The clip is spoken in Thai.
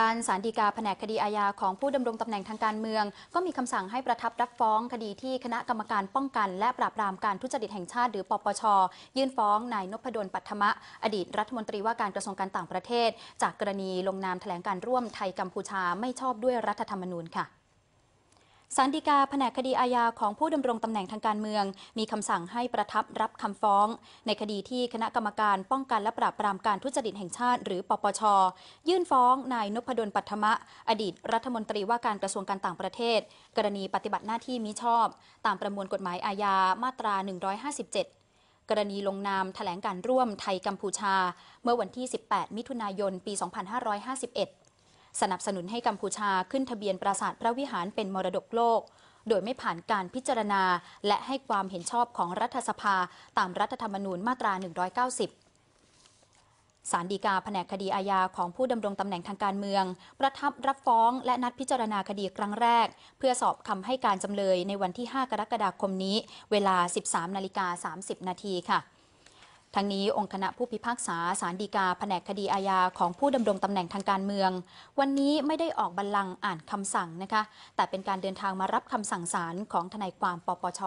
การสารดีกาแผนกคดีอาญาของผู้ดำรงตำแหน่งทางการเมือง ก็มีคำสั่งให้ประทับรับฟ้องคดีที่คณะกรรมการป้องกัน และปราบปรามการทุจริตแห่งชาติหรือปปช ยื่นฟ้องนายนพดลปัทมะ อดีตรัฐมนตรีว่าการกระทรวงการต่างประเทศ จากกรณีลงนามแถลงการร่วมไทยกัมพูชาไม่ชอบด้วยรัฐธรรมนูญค่ะ ศาลฎีกาแผนกคดีอาญาของผู้ดำรงตำแหน่งทางการเมือง มีคำสั่งให้ประทับรับคำฟ้อง ในคดีที่คณะกรรมการป้องกันและปราบปรามการทุจริตแห่งชาติ หรือปปช ยื่นฟ้องนายนพดลปัทมะ อดีตรัฐมนตรีว่าการกระทรวงการต่างประเทศ กรณีปฏิบัติหน้าที่มิชอบ ตามประมวลกฎหมายอาญามาตรา 157กรณีลงนามแถลงการร่วมไทยกัมพูชา เมื่อวันที่ 18 มิถุนายน ปี 2551 สนับสนุนให้กัมพูชาขึ้นทะเบียนปราสาทพระวิหารเป็นมรดกโลก โดยไม่ผ่านการพิจารณา และให้ความเห็นชอบของรัฐสภาตามรัฐธรรมนูญมาตรา 190ศาลฎีกาแผนกคดีอาญาของผู้ดำรงตำแหน่งทางการเมือง ประทับรับฟ้องและนัดพิจารณาคดีครั้งแรก เพื่อสอบคำให้การจำเลยในวันที่ 5 กรกฎาคมนี้ เวลา 13 นาฬิกา 30 นาทีค่ะ ทั้งนี้องค์คณะผู้พิพากษาสารดีกาแผนกคดีอาญาของผู้ดำรงตำแหน่งทางการเมือง วันนี้ไม่ได้ออกบัลลังก์อ่านคำสั่งนะคะ แต่เป็นการเดินทางมารับคำสั่งศาลของทนายความปปช